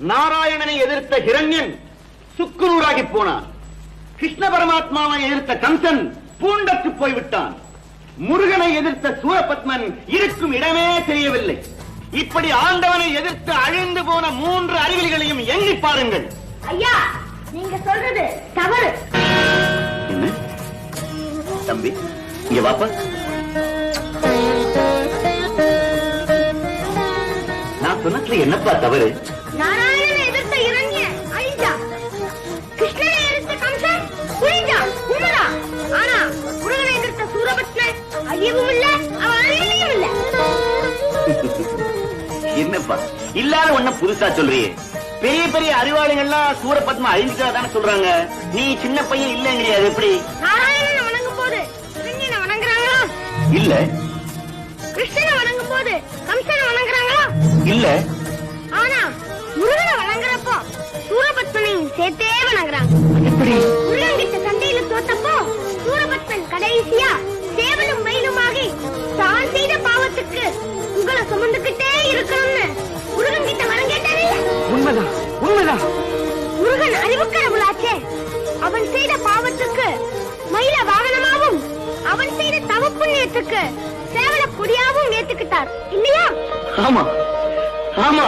நாராயணனை எதிர்த்த ஹிரண்யன் சுக்குநூறாகி போனான். கிருஷ்ண பரமாத்மாவை எதிர்த்த கம்சன் பூண்டற்று போய்விட்டான். முருகனை எதிர்த்த சூரபத்மன் இருக்கும் இடமே தெரியவில்லை. இப்படி ஆண்டவனை எதிர்த்து அழிந்து போன மூன்று அறிவிலிகளையும் எண்ணி பாருங்கள். ஐயா நீங்க சொல்றது தவறு. என்ன? தம்பி இங்க வாப்பா. நான் சொன்னதுல என்னப்பா தவறு? நாராயணனை எதிர்த்த இரண்ய அழிஞ்சா கிருஷ்ணனை எதிர்த்த கம்சன் புரிஞ்சா? குமரா ஆனா முருகனை எதிர்த்த சூரபத்மன் அழியவும் இல்ல அவன் அழியலையும் இல்ல. என்னப்பா? இல்லாத ஒண்ண புதுசா சொல்றியே. பெரிய பெரிய அறிவாளிகள்லாம் சூரபத்மா அழிஞ்சுட்டா தானே சொல்றாங்க. நீ சின்ன பையன் இல்லங்கிறியா அது எப்படி? நாராயணனை வணங்கும் போது இரண்யனை வணங்குறாங்களா? இல்ல. கிருஷ்ணனை வணங்கும் போது கம்சனை வணங்குறாங்களா? இல்ல. சேர்த்தே வணங்குறாங்க எப்படி? முருகன் கிட்ட சண்டையில தோத்தப்போ சூரபத்மன் கடைசியா சேவலும் மயிலுமாகி தான் செய்த பாவத்துக்கு உங்களை சுமந்துகிட்டே இருக்கணும்னு முருகன் கிட்ட வரம் கேட்டாரில்ல உண்மைதான் உண்மைதான். முருகன் அறிவுக்கடவுளாச்சே அவன் செய்த பாவத்துக்கு மயில வாகனமாவும் அவன் செய்த தவ புண்ணியத்துக்கு சேவல கொடியாவும் ஏத்துக்கிட்டார். இல்லையா? ஆமா ஆமா.